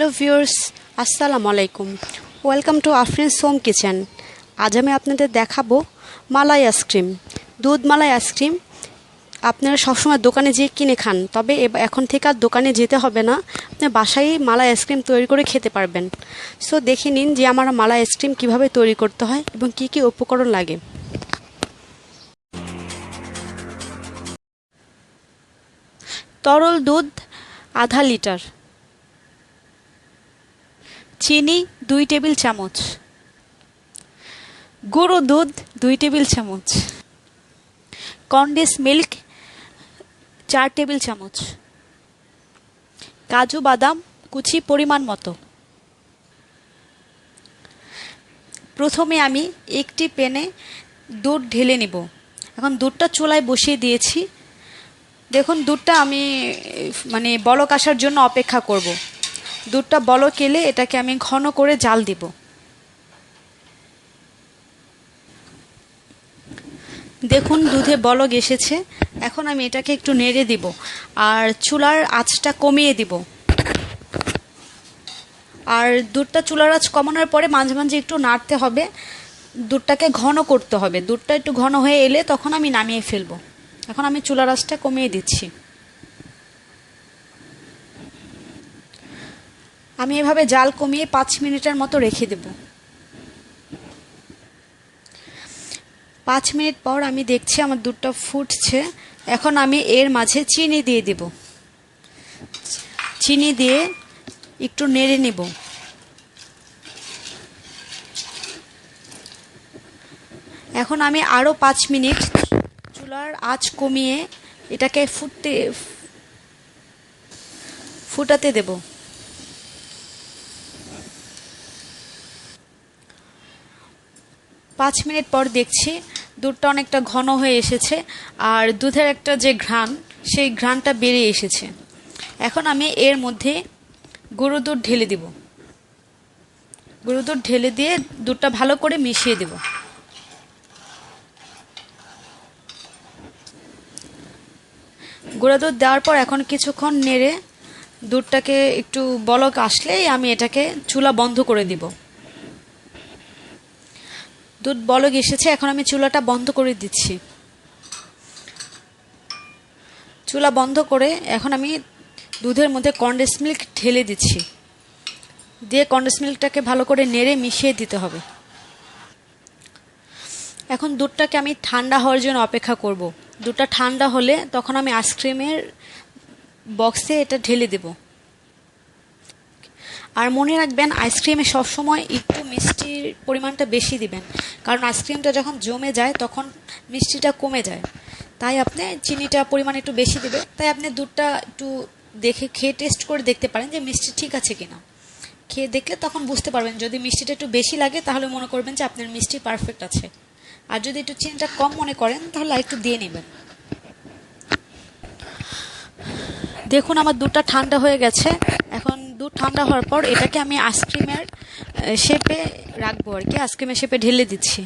Hello viewers, আসসালামু আলাইকুম। Welcome to Afrin Som kitchen. আজ আমি আপনাদের দেখাবো মালাই আইসক্রিম। দুধ মালাই আইসক্রিম আপনারা সবসময় দোকানে যেয়ে কিনে খান, তবে এখন থেকে আর দোকানে যেতে হবে না। আপনি বাসায় মালাই আইসক্রিম তৈরি করে খেতে পারবেন। সো দেখে নিন যে আমার মালাই আইসক্রিম কীভাবে তৈরি করতে হয় এবং কি কি উপকরণ লাগে। তরল দুধ আধা লিটার। চিনি দুই টেবিল চামচ। গুঁড়ো দুধ দুই টেবিল চামচ। কন্ডেন্স মিল্ক চার টেবিল চামচ। কাজু বাদাম কুচি পরিমাণ মতো। প্রথমে আমি একটি প্যানে দুধ ঢেলে নিব। এখন দুধটা চুলায় বসিয়ে দিয়েছি। দেখুন, দুধটা আমি মানে বলক আসার জন্য অপেক্ষা করব। দুধটা বলক এলে এটাকে আমি ঘন করে জাল দিব। দেখুন, দুধে বলক এসেছে। এখন আমি এটাকে একটু নেড়ে দিব আর চুলার আঁচটা কমিয়ে দিব। আর দুধটা চুলার আঁচ কমানোর পরে মাঝে মাঝে একটু নাড়তে হবে। দুধটাকে ঘন করতে হবে। দুধটা একটু ঘন হয়ে এলে তখন আমি নামিয়ে ফেলব। এখন আমি চুলার আঁচটা কমিয়ে দিচ্ছি। আমি এভাবে জাল কমিয়ে পাঁচ মিনিটের মতো রেখে দেব। পাঁচ মিনিট পর আমি দেখছি আমার দুধটা ফুটছে। এখন আমি এর মাঝে চিনি দিয়ে দিব। চিনি দিয়ে একটু নেড়ে নেব। এখন আমি আরও পাঁচ মিনিট চুলার আঁচ কমিয়ে এটাকে ফুটতে ফুটাতে দেব। পাঁচ মিনিট পর দেখছি দুধটা অনেকটা ঘন হয়ে এসেছে, আর দুধের একটা যে ঘ্রাণ, সেই ঘ্রাণটা বেরিয়ে এসেছে। এখন আমি এর মধ্যে গরু দুধ ঢেলে দিব। গরু দুধ ঢেলে দিয়ে দুধটা ভালো করে মিশিয়ে দেব। গুঁড়া দুধ দেওয়ার পর এখন কিছুক্ষণ নেড়ে দুধটাকে একটু বলক আসলেই আমি এটাকে চুলা বন্ধ করে দিব। দুধ বলক এসেছে, এখন আমি চুলাটা বন্ধ করে দিচ্ছি। চুলা বন্ধ করে এখন আমি দুধের মধ্যে কন্ডেন্স মিল্ক ঢেলে দিচ্ছি। দিয়ে কন্ডেন্স মিল্কটাকে ভালো করে নেড়ে মিশিয়ে দিতে হবে। এখন দুধটাকে আমি ঠান্ডা হওয়ার জন্য অপেক্ষা করব। দুধটা ঠান্ডা হলে তখন আমি আইসক্রিমের বক্সে এটা ঢেলে দেব। আর মনে রাখবেন, আইসক্রিমে সবসময় একটু মিষ্টির পরিমাণটা বেশি দিবেন। কারণ আইসক্রিমটা যখন জমে যায়, তখন মিষ্টিটা কমে যায়। তাই আপনি চিনিটা পরিমাণ একটু বেশি দেবে তাই আপনি দুধটা একটু দেখে, খেয়ে টেস্ট করে দেখতে পারেন যে মিষ্টি ঠিক আছে কিনা। খেয়ে দেখলে তখন বুঝতে পারবেন, যদি মিষ্টিটা একটু বেশি লাগে, তাহলে মনে করবেন যে আপনার মিষ্টি পারফেক্ট আছে। আর যদি একটু চিনিটা কম মনে করেন, তাহলে একটু দিয়ে নেবেন। দেখুন, আমার দুধটা ঠান্ডা হয়ে গেছে। দুধ ঠান্ডা হওয়ার পর এটাকে আমি আইসক্রিমের শেপে রাখব আর কি, আইসক্রিমের শেপে ঢেলে দিচ্ছি।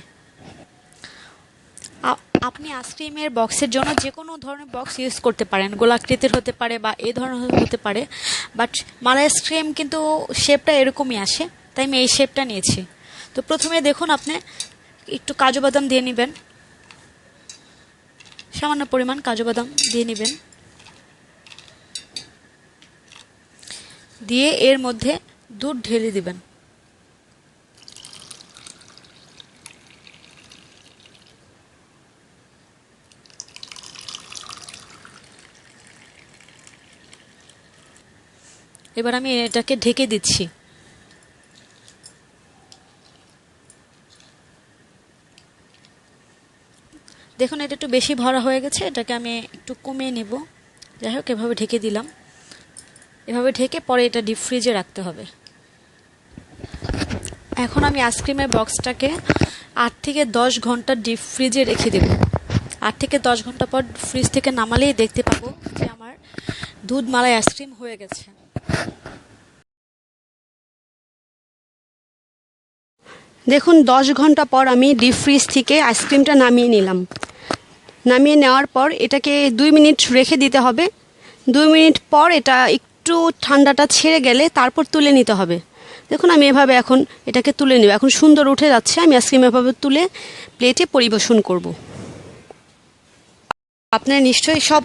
আপনি আইসক্রিমের বক্সের জন্য যে কোনো ধরনের বক্স ইউজ করতে পারেন, গোলাকৃতির হতে পারে বা এ ধরনের হতে পারে বাট মালাই আইসক্রিম কিন্তু শেপটা এরকমই আসে, তাই আমি এই শেপটা নিয়েছি। তো প্রথমে দেখুন আপনি, একটু কাজু বাদাম দিয়ে নেবেন। সামান্য পরিমাণ কাজু বাদাম দিয়ে নেবেন। দিয়ে এর মধ্যে দুধ ঢেলে দিবেন। এবার আমি এটাকে ঢেকে দিচ্ছি। দেখুন, এটা একটু বেশি ভরা হয়ে গেছে, এটাকে আমি একটু কমিয়ে নেব। যাই হোক, এভাবে ঢেকে দিলাম। এভাবে ঢেকে পরে এটা ডিপ ফ্রিজে রাখতে হবে। এখন আমি আইসক্রিমের বক্সটাকে আট থেকে দশ ঘণ্টা ডিপ ফ্রিজে রেখে দেব। আট থেকে দশ ঘণ্টা পর ফ্রিজ থেকে নামালেই দেখতে পাবো যে আমার দুধ মালাই আইসক্রিম হয়ে গেছে। দেখুন, দশ ঘণ্টা পর আমি ডিপ ফ্রিজ থেকে আইসক্রিমটা নামিয়ে নিলাম। নামিয়ে নেওয়ার পর এটাকে দুই মিনিট রেখে দিতে হবে। দুই মিনিট পর এটা একটু ঠান্ডাটা ছেড়ে গেলে তারপর তুলে নিতে হবে। দেখুন, আমি এভাবে এখন এটাকে তুলে নেব। এখন সুন্দর উঠে যাচ্ছে। আমি আইসক্রিম এভাবে তুলে প্লেটে পরিবেশন করব। আপনারা নিশ্চয়ই সব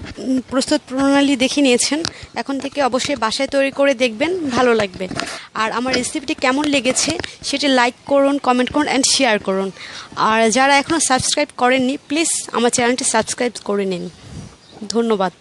প্রস্তুত প্রণালী দেখে নিয়েছেন। এখন থেকে অবশ্যই বাসায় তৈরি করে দেখবেন, ভালো লাগবে। আর আমার রেসিপিটি কেমন লেগেছে সেটি লাইক করুন, কমেন্ট করুন অ্যান্ড শেয়ার করুন। আর যারা এখনও সাবস্ক্রাইব করেননি, প্লিজ আমার চ্যানেলটি সাবস্ক্রাইব করে নিন। ধন্যবাদ।